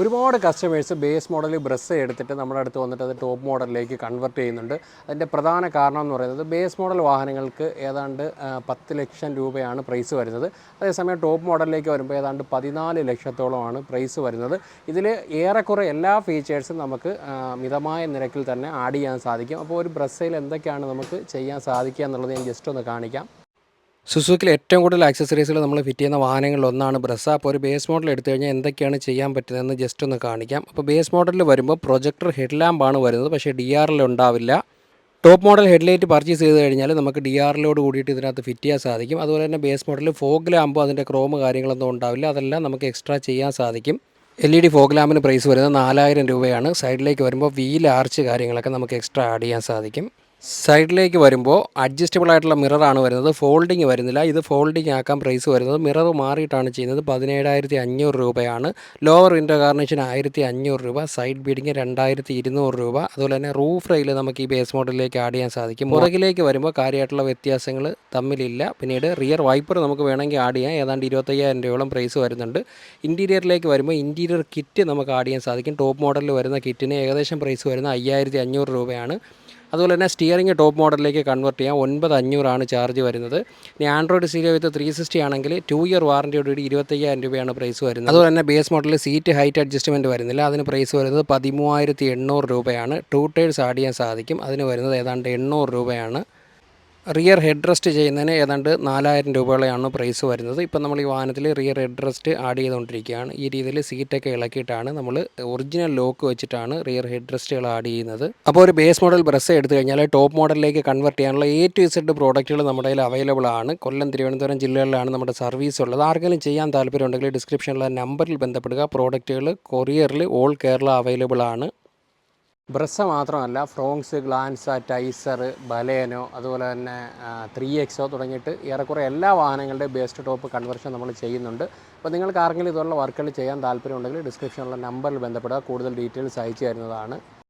ഒരുപാട് customers base model brass എടുത്തിട്ട് നമ്മുടെ അടുത്ത് വന്നിട്ട് അത് ടോപ്പ് മോഡലിലേക്ക് കൺവെർട്ട് ചെയ്യുന്നുണ്ട്. അതിന്റെ പ്രധാന കാരണം എന്ന് പറയുന്നത് ബേസ് മോഡൽ വാഹനങ്ങൾക്ക് ഏതാണ്ട് പത്ത് ലക്ഷം രൂപയാണ് പ്രൈസ് വരുന്നത്. അതേസമയം ടോപ്പ് മോഡലിലേക്ക് വരുമ്പോൾ ഏതാണ്ട് പതിനാല് ലക്ഷത്തോളമാണ് പ്രൈസ് വരുന്നത്. ഇതിൽ ഏറെക്കുറെ എല്ലാ ഫീച്ചേഴ്സും നമുക്ക് മിതമായ നിരക്കിൽ തന്നെ ആഡ് ചെയ്യാൻ സാധിക്കും. അപ്പോൾ ഒരു ബ്രസ്സയിൽ എന്തൊക്കെയാണ് നമുക്ക് ചെയ്യാൻ സാധിക്കുക എന്നുള്ളത് ഞാൻ ജസ്റ്റ് ഒന്ന് കാണിക്കാം. സുസുക്കിൽ ഏറ്റവും കൂടുതൽ ആക്സസറീസുകൾ നമ്മൾ ഫിറ്റ് ചെയ്യുന്ന വാഹനങ്ങളിൽ ഒന്നാണ് ബ്രസ അപ്പോൾ ഒരു ബേസ് മോഡൽ എടുത്തു കഴിഞ്ഞാൽ എന്തൊക്കെയാണ് ചെയ്യാൻ പറ്റുന്നതെന്ന് ജസ്റ്റ് ഒന്ന് കാണിക്കാം. അപ്പോൾ ബേസ് മോഡലിൽ വരുമ്പോൾ പ്രൊജക്ടർ ഹെഡ് ലാമ്പാണ് വരുന്നത്. പക്ഷേ ഡി ആറിൽ ഉണ്ടാവില്ല. ടോപ്പ് മോഡൽ ഹെഡ്ലൈറ്റ് പർച്ചേസ് ചെയ്ത് കഴിഞ്ഞാൽ നമുക്ക് ഡി ആറിലോട് കൂടിയിട്ട് ഇതിനകത്ത് ഫിറ്റ് ചെയ്യാൻ സാധിക്കും. അതുപോലെ തന്നെ ബേസ് മോഡലിൽ ഫോഗ് ലാമ്പോ അതിന്റെ ക്രോമ് കാര്യങ്ങളൊന്നും ഉണ്ടാവില്ല. അതെല്ലാം നമുക്ക് എക്സ്ട്രാ ചെയ്യാൻ സാധിക്കും. എൽ ഇ ഡി ഫോഗ് ലാമ്പിന് പ്രൈസ് വരുന്നത് നാലായിരം രൂപയാണ്. സൈഡിലേക്ക് വരുമ്പോൾ വീൽ ആർച്ച് കാര്യങ്ങളൊക്കെ നമുക്ക് എക്സ്ട്രാ ആഡ് ചെയ്യാൻ സാധിക്കും. സൈഡിലേക്ക് വരുമ്പോൾ അഡ്ജസ്റ്റബിൾ ആയിട്ടുള്ള മിററാണ് വരുന്നത്. ഫോൾഡിങ് വരുന്നില്ല. ഇത് ഫോൾഡിങ് ആക്കാൻ പ്രൈസ് വരുന്നത്. മിറർ മാറിയിട്ടാണ് ചെയ്യുന്നത്. പതിനേഴായിരത്തി അഞ്ഞൂറ് രൂപയാണ്. ലോവർ വിൻഡോ കാർണേഷൻ ആയിരത്തി അഞ്ഞൂറ് രൂപ. സൈഡ് ബീഡിങ് രണ്ടായിരത്തി ഇരുന്നൂറ് രൂപ. അതുപോലെ തന്നെ റൂഫ് റെയിൽ നമുക്ക് ഈ ബേസ് മോഡലിലേക്ക് ആഡ് ചെയ്യാൻ സാധിക്കും. പുറകിലേക്ക് വരുമ്പോൾ കാര്യമായിട്ടുള്ള വ്യത്യാസങ്ങൾ തമ്മിലില്ല. പിന്നീട് റിയർ വൈപ്പർ നമുക്ക് വേണമെങ്കിൽ ആഡ് ചെയ്യാം. ഏതാണ്ട് ഇരുപത്തയ്യായിരം രൂപയോളം പ്രൈസ് വരുന്നുണ്ട്. ഇന്റീരിയറിലേക്ക് വരുമ്പോൾ ഇന്റീരിയർ കിറ്റ് നമുക്ക് ആഡ് ചെയ്യാൻ സാധിക്കും. ടോപ്പ് മോഡലിൽ വരുന്ന കിറ്റിന് ഏകദേശം പ്രൈസ് വരുന്ന അയ്യായിരത്തി അഞ്ഞൂറ് രൂപയാണ്. അതുപോലെ തന്നെ സ്റ്റിയറിംഗ് ടോപ്പ് മോഡലിലേക്ക് കൺവേർട്ട് ചെയ്യാം. ഒൻപത് അഞ്ഞൂറാണ് ചാർജ് വരുന്നത്. ഇനി android stereo with three sixty ആണെങ്കിൽ ടു ഇയർ വാറന്റിയോടുകൂടി ഇരുപത്തയ്യായിരം രൂപയാണ് പ്രൈസ് വരുന്നത്. അതുപോലെ തന്നെ ബേസ് മോഡലിൽ സീറ്റ് ഹൈറ്റ് അഡ്ജസ്റ്റ്മെന്റ് വരുന്നില്ല. അതിന് പ്രൈസ് വരുന്നത് പതിമൂവായിരത്തി എണ്ണൂറ് രൂപയാണ്. ടൂ ടയേഴ്സ് ആഡ് ചെയ്യാൻ സാധിക്കും. അതിന് വരുന്നത് ഏതാണ്ട് എണ്ണൂറ് രൂപയാണ്. റിയർ ഹെഡ് റെസ്റ്റ് ചെയ്യുന്നതിന് ഏതാണ്ട് നാലായിരം രൂപയോളമാണ് പ്രൈസ് വരുന്നത്. ഇപ്പം നമ്മൾ ഈ വാഹനത്തിൽ റിയർ ഹെഡ് റെസ്റ്റ് ആഡ് ചെയ്തുകൊണ്ടിരിക്കുകയാണ്. ഈ രീതിയിൽ സീറ്റൊക്കെ ഇളക്കിയിട്ടാണ് നമ്മൾ ഒറിജിനൽ ലോക്ക് വെച്ചിട്ടാണ് റിയർ ഹെഡ് റെസ്റ്റുകൾ ആഡ് ചെയ്യുന്നത്. അപ്പോൾ ഒരു ബേസ് മോഡൽ ബ്രസ് എടുത്തു കഴിഞ്ഞാൽ ടോപ്പ് മോഡലിലേക്ക് കൺവെർട്ട് ചെയ്യാനുള്ള എ ടു ഇസഡ് പ്രോഡക്റ്റുകൾ നമ്മുടെ കയ്യിൽ അവൈലബിൾ ആണ്. കൊല്ലം തിരുവനന്തപുരം ജില്ലകളിലാണ് നമ്മുടെ സർവീസ് ഉള്ളത്. ആർക്കെങ്കിലും ചെയ്യാൻ താല്പര്യമുണ്ടെങ്കിൽ ഡിസ്ക്രിപ്ഷനിലുള്ള നമ്പറിൽ ബന്ധപ്പെടുക. പ്രോഡക്റ്റുകൾ കൊറിയറിൽ ഓൾ കേരള അവൈലബിൾ ആണ്. ബ്രസ്സ മാത്രമല്ല ഫ്രോങ്സ് ഗ്ലാൻസ ടൈസർ ബലേനോ അതുപോലെ തന്നെ ത്രീ എക്സോ തുടങ്ങിയിട്ട് ഏറെക്കുറെ എല്ലാ വാഹനങ്ങളുടെയും ബേസ്റ്റ് ടോപ്പ് കൺവെർഷൻ നമ്മൾ ചെയ്യുന്നുണ്ട്. അപ്പോൾ നിങ്ങൾക്ക് ആർക്കെങ്കിലും ഇതുപോലുള്ള വർക്കുകൾ ചെയ്യാൻ താല്പര്യമുണ്ടെങ്കിൽ ഡിസ്ക്രിപ്ഷനിലുള്ള നമ്പറിൽ ബന്ധപ്പെടുക. കൂടുതൽ ഡീറ്റെയിൽസ് അയച്ചു തരുന്നതാണ്.